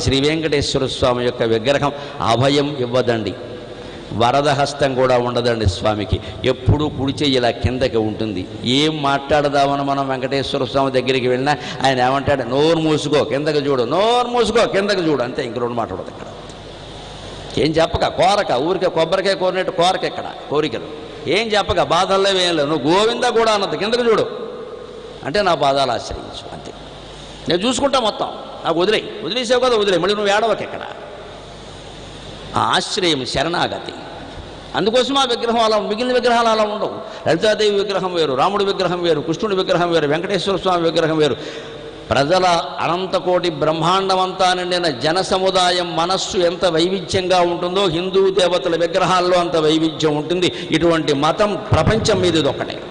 శ్రీ వెంకటేశ్వర స్వామి యొక్క విగ్రహం అభయం ఇవ్వదండి. వరదహస్తం కూడా ఉండదండి స్వామికి. ఎప్పుడూ కుడి ఇలా కిందకి ఉంటుంది. ఏం మాట్లాడదామని మనం వెంకటేశ్వర స్వామి దగ్గరికి వెళ్ళినా ఆయన ఏమంటాడు నోరు మూసుకో కిందకి చూడు నోరు మూసుకో కిందకి చూడు. అంతే ఇంక రెండు మాట్లాడదు ఇక్కడ ఏం చెప్పక కోరక ఊరికే కొబ్బరికాయ కోరినట్టు కోరక ఇక్కడ కోరికలు. ఏం చెప్పక బాధల్లో ఏం లేవు నువ్వు గోవింద కూడా అన్నది కిందకి చూడు. అంటే నా పాదాలు ఆశ్రయించు అంతే. నేను చూసుకుంటా మొత్తం. నాకు వదిలేయి. వదిలేసావు కదా వదిలే మళ్ళీ నువ్వు ఏడవకి ఎక్కడ ఆశ్రయం శరణాగతి. అందుకోసం ఆ విగ్రహం అలా మిగిలిన విగ్రహాలు అలా ఉండవు. లలితాదేవి విగ్రహం వేరు రాముడి విగ్రహం వేరు కృష్ణుడి విగ్రహం వేరు వెంకటేశ్వర స్వామి విగ్రహం వేరు. ప్రజల అనంతకోటి బ్రహ్మాండమంతా నిండిన జన సముదాయం మనస్సు ఎంత వైవిధ్యంగా ఉంటుందో హిందూ దేవతల విగ్రహాల్లో అంత వైవిధ్యం ఉంటుంది. ఇటువంటి మతం ప్రపంచం మీద ఇది ఒకటే